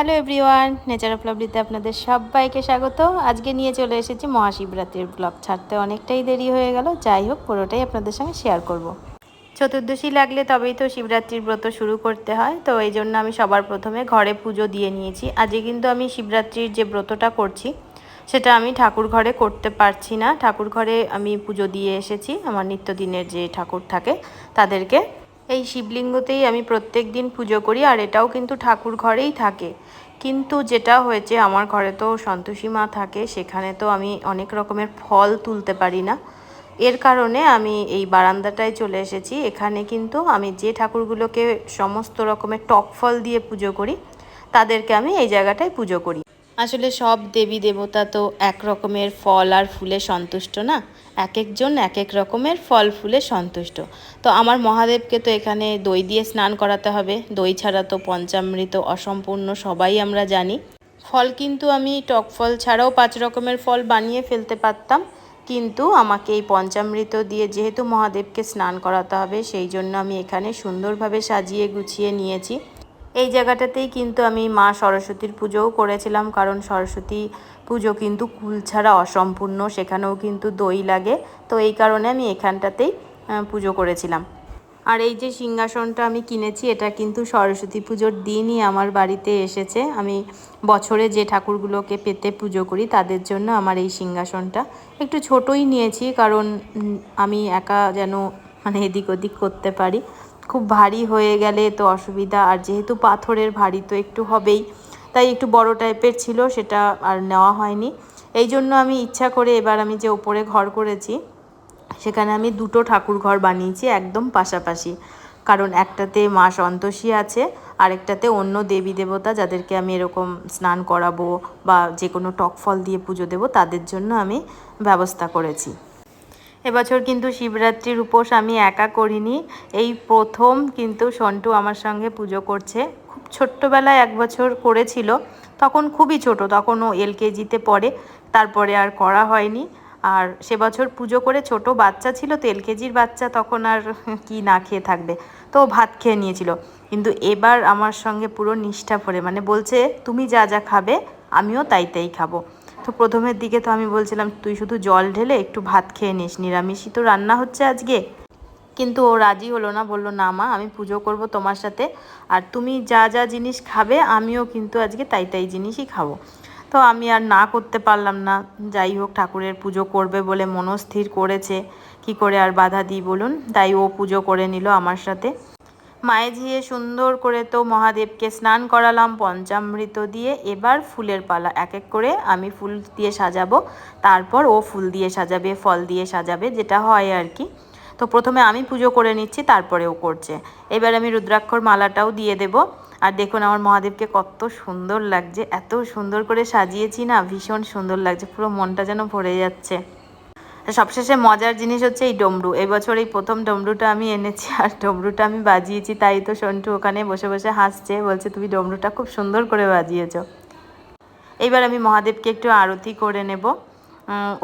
Hello everyone, nature of লাভলিতে আপনাদের সবাইকে স্বাগত। আজকে নিয়ে চলে এসেছি মহাশিবরাত্রির ব্লগ। ছাড়তে অনেকটাই দেরি হয়ে গেল, যাই হোক, পুরোটাই আপনাদের সঙ্গে শেয়ার করব। চতুর্দশী লাগলে তবেই তো শিবরাত্রির ব্রত শুরু করতে হয়, তো এই জন্য আমি সবার প্রথমে ঘরে পুজো দিয়ে নিয়েছি। আজকে কিন্তু আমি শিবরাত্রির যে ব্রতটা করছি, সেটা আমি ঠাকুর ঘরে করতে পারছি না। ঠাকুর ঘরে আমি পুজো দিয়ে এসেছি, আমার নিত্যদিনের যে ঠাকুর থাকে, তাদেরকে এই শিবলিঙ্গতেই আমি প্রত্যেক দিন পুজো করি, আর এটাও কিন্তু ঠাকুর ঘরেই থাকে। কিন্তু যেটা হয়েছে, আমার ঘরে তো সন্তোষী মা থাকে, সেখানে তো আমি অনেক রকমের ফল তুলতে পারি না। এর কারণে আমি এই বারান্দাটায় চলে এসেছি। এখানে কিন্তু আমি যে ঠাকুরগুলোকে সমস্ত রকমের টক ফল দিয়ে পুজো করি, তাদেরকে আমি এই জায়গাটায় পুজো করি। আসলে সব দেবী দেবতা তো এক রকমের ফল আর ফুলে সন্তুষ্ট না? এক একজন এক এক রকমের ফল ফুলে সন্তুষ্ট। তো আমার মহাদেবকে তো এখানে দই দিয়ে স্নান করাতে হবে। দই ছাড়া তো পঞ্চামৃত অসম্পূর্ণ সবাই আমরা জানি। ফল কিন্তু আমি টক ফল ছাড়াও পাঁচ রকমের ফল বানিয়ে ফেলতে পারতাম। কিন্তু আমাকে এই পঞ্চামৃত দিয়ে যেহেতু মহাদেবকে স্নান করাতে হবে, সেই জন্য আমি এখানে সুন্দরভাবে সাজিয়ে গুছিয়ে নিয়েছি। এই জায়গাটাতেই কিন্তু আমি মা সরস্বতীর পুজোও করেছিলাম, কারণ সরস্বতী পুজো কিন্তু কুল ছাড়া অসম্পূর্ণ, সেখানেও কিন্তু দই লাগে। তো এই কারণে আমি এখানটাতেই পুজো করেছিলাম। আর এই যে সিংহাসনটা আমি কিনেছি, এটা কিন্তু সরস্বতী পুজোর দিনই আমার বাড়িতে এসেছে। আমি বছরে যে ঠাকুরগুলোকে পেতে পুজো করি, তাদের জন্য আমার এই সিংহাসনটা। একটু ছোটই নিয়েছি, কারণ আমি একা যেন মানে এদিক ওদিক করতে পারি। খুব ভারী হয়ে গেলে তো অসুবিধা, আর যেহেতু পাথরের ভারী তো একটু হবেই, তাই একটু বড় টাইপের ছিল, সেটা আর নেওয়া হয়নি। এই জন্য আমি ইচ্ছা করে এবার আমি যে ওপরে ঘর করেছি, সেখানে আমি দুটো ঠাকুর ঘর বানিয়েছি একদম পাশাপাশি। কারণ একটাতে মা সন্তোষী আছে, আরেকটাতে অন্য দেবী দেবতা যাদেরকে আমি এরকম স্নান করাবো বা যে কোনো টক ফল দিয়ে পুজো দেবো, তাদের জন্য আমি ব্যবস্থা করেছি। এবছর কিন্তু শিবরাত্রির উপোস আমি একা করিনি। এই প্রথম কিন্তু সন্টু আমার সঙ্গে পুজো করছে। খুব ছোট্টবেলায় এক বছর করেছিল, তখন খুবই ছোট তখন ও এলকেজিতে পড়ে, তারপরে আর করা হয়নি। আর সে বছর পুজো করে ছোট বাচ্চা ছিল তো এলকেজির বাচ্চা, তখন আর কি না খেয়ে থাকবে। তো ভাত খেয়ে নিয়েছিল। কিন্তু এবার আমার সঙ্গে পুরো নিষ্ঠা ভরে মানে বলছে, তুমি যা যা খাবে, আমিও তাই তাই খাব। তো প্রথমের দিকে তো আমি বলছিলাম, তুই শুধু জল ঢেলে একটু ভাত খেয়ে নিস। নিরামিষই তো রান্না হচ্ছে আজকে। কিন্তু ও রাজি হলো না, বলল, না মা, আমি পুজো করব তোমার সাথে। আর তুমি যা যা জিনিস খাবে, আমিও কিন্তু আজকে তাই তাই জিনিসই খাব। তো আমি আর না করতে পারলাম না। যাই হোক, ঠাকুরের পুজো করবে বলে মনস্থির করেছে। কি করে আর বাধা দিই বলুন? তাই ও পুজো করে নিল আমার সাথে। মায়ে সুন্দর করে তো মহাদেবকে স্নান করালাম, পঞ্চামৃত দিয়ে। এবার ফুলের পালা, এক এক করে আমি ফুল দিয়ে সাজাবো। তারপর ও ফুল দিয়ে সাজাবে, ফল দিয়ে সাজাবে, যেটা হয় আর কি। তো প্রথমে আমি পুজো করে নিচ্ছি, তারপরে ও করছে। এবার আমি রুদ্রাক্ষর মালাটাও দিয়ে দেব। আর দেখুন আমার মহাদেবকে কত সুন্দর লাগছে, এত সুন্দর করে সাজিয়েছি না, ভীষণ সুন্দর লাগছে, পুরো মনটা যেন ভরে যাচ্ছে। সবশেষে মজার জিনিস হচ্ছে এই ডমরু। এবছর এই প্রথম ডমরুটা আমি এনেছি আর ডমরুটা আমি বাজিয়েছি, তাই তো সন্টু ওখানে বসে বসে হাসছে, বলছে, তুমি ডমরুটা খুব সুন্দর করে বাজিয়েছ। এইবার আমি মহাদেবকে একটু আরতি করে নেব।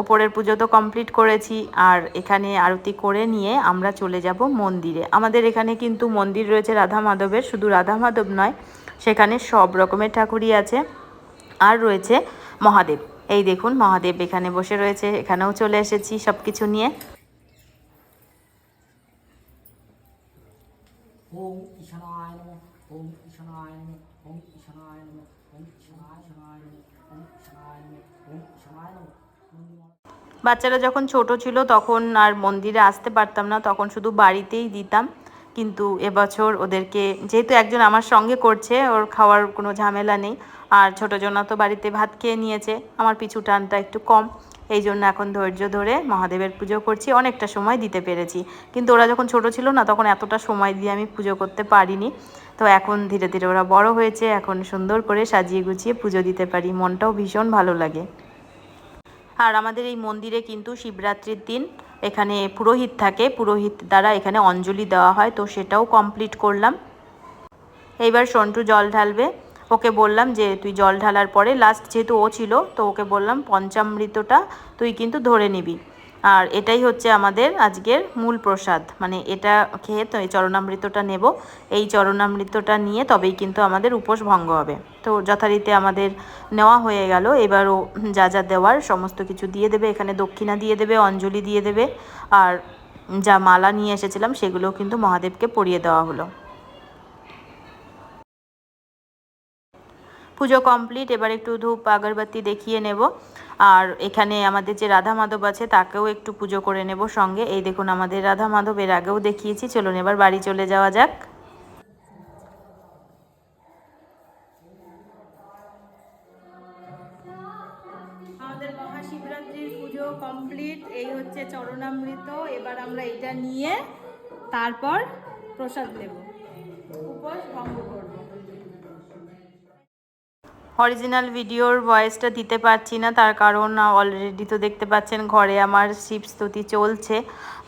ওপরের পুজো তো কমপ্লিট করেছি, আর এখানে আরতি করে নিয়ে আমরা চলে যাব মন্দিরে। আমাদের এখানে কিন্তু মন্দির রয়েছে রাধা মাধবের, শুধু রাধা মাধব নয়, সেখানে সব রকমের ঠাকুরই আছে, আর রয়েছে মহাদেব। এই দেখুন মহাদেব এখানে বসে রয়েছে এখানেও চলে এসেছি সব কিছু নিয়ে বাচ্চারা যখন ছোট ছিল তখন আর মন্দিরে আসতে পারতাম না তখন শুধু বাড়িতেই দিতাম। কিন্তু এবছর ওদেরকে যেহেতু একজন আমার সঙ্গে করছে ওর খাওয়ার কোনো ঝামেলা নেই আর ছোটো জনা তো বাড়িতে ভাত খেয়ে নিয়েছে। আমার পিছু টানটা একটু কম। এই জন্য এখন ধৈর্য ধরে মহাদেবের পুজো করছি। অনেকটা সময় দিতে পেরেছি। কিন্তু ওরা যখন ছোট ছিল না, তখন এতটা সময় দিয়ে আমি পুজো করতে পারিনি। তো এখন ধীরে ধীরে ওরা বড় হয়েছে। এখন সুন্দর করে সাজিয়ে গুছিয়ে পুজো দিতে পারি। মনটাও ভীষণ ভালো লাগে। আর আমাদের এই মন্দিরে কিন্তু শিবরাত্রির দিন এখানে পুরোহিত থাকে। পুরোহিত দ্বারা এখানে অঞ্জলি দেওয়া হয়। তো সেটাও কমপ্লিট করলাম। এইবার সন্টু জল ঢালবে। ওকে বললাম যে, তুই জল ঢালার পরে লাস্ট যেহেতু ও ছিল, তো ওকে বললাম পঞ্চামৃতটা তুই কিন্তু ধরে নিবি। আর এটাই হচ্ছে আমাদের আজকের মূল প্রসাদ। মানে এটা খেয়ে তো এই চরণামৃতটা নেব। এই চরণামৃতটা নিয়ে তবেই কিন্তু আমাদের উপোস ভঙ্গ হবে। তো যথারীতি আমাদের নেওয়া হয়ে গেল। এবারও যা যা দেওয়ার সমস্ত কিছু দিয়ে দেবে। এখানে দক্ষিণা দিয়ে দেবে, অঞ্জলি দিয়ে দেবে। আর যা মালা নিয়ে এসেছিলাম সেগুলোও কিন্তু মহাদেবকে পরিয়ে দেওয়া হলো। পুজো কমপ্লিট এবার একটু ধূপ, আগরবাতি দেখিয়ে নেব। আর এখানে আমাদের যে রাধা মাধব আছে, তাকেও একটু পুজো করে নেব সঙ্গে। এই দেখুন আমাদের রাধা মাধব এর আগেও দেখিয়েছি। চলুন এবার বাড়ি চলে যাওয়া যাক। কমপ্লিট এই হচ্ছে এবার আমরা এটা নিয়ে তারপর প্রসাদ দেব উপোস ভঙ্গ করব অরিজিনাল ভিডিওর ভয়েসটা দিতে পারছি না, তার কারণ অলরেডি তো দেখতে পাচ্ছেন ঘরে আমার শিব স্তুতি চলছে।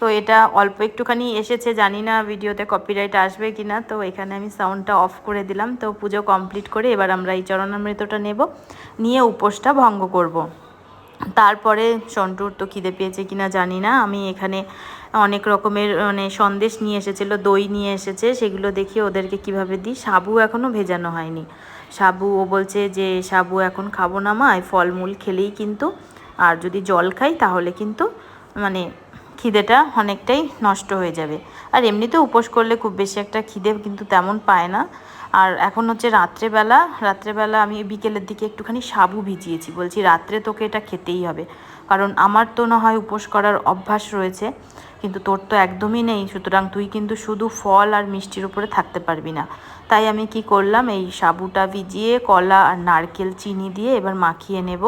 তো এটা অল্প একটুখানি এসেছে, জানি না ভিডিওতে কপিরাইট আসবে কি না তো এখানে আমি সাউন্ডটা অফ করে দিলাম। তো পুজো কমপ্লিট করে এবার আমরা এই চরণামৃতটা নেব, নিয়ে উপোসটা ভঙ্গ করব। তারপরে সন্টুর তো খিদে পেয়েছে কিনা জানি না। আমি এখানে অনেক রকমের মানে সন্দেশ নিয়ে এসেছিল, দই নিয়ে এসেছে, সেগুলো দেখে ওদেরকে কীভাবে দিই। সাবু এখনও ভেজানো হয়নি। সাবু, ও বলছে যে, সাবু এখন খাব না মা ফলমূল খেলেই কিন্তু, আর যদি জল খাই তাহলে কিন্তু মানে খিদেটা অনেকটাই নষ্ট হয়ে যাবে। আর এমনিতে উপোস করলে খুব বেশি একটা খিদে কিন্তু তেমন পায় না। আর এখন হচ্ছে রাত্রেবেলা রাত্রেবেলা আমি বিকেলের দিকে একটুখানি সাবু ভিজিয়েছি, বলছি রাত্রে তোকে এটা খেতেই হবে। কারণ আমার তো না হয় উপোস করার অভ্যাস রয়েছে, কিন্তু তোর তো একদমই নেই, সুতরাং তুই কিন্তু শুধু ফল আর মিষ্টির উপরে থাকতে পারবি না। তাই আমি কি করলাম, এই সাবুটা ভিজিয়ে কলা আর নারকেল চিনি দিয়ে এবার মাখিয়ে নেব।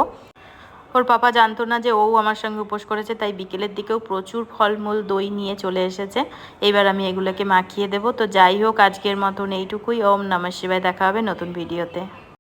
ওর পাপা জানতো না যে ও আমার সঙ্গে উপোস করেছে, তাই বিকেলের দিকেও প্রচুর ফলমূল, দই নিয়ে চলে এসেছে। এবার আমি এগুলোকে মাখিয়ে দেব। তো যাই হোক, আজকের মতন এইটুকুই। ওম নমঃ শিবায়, দেখা হবে নতুন ভিডিওতে।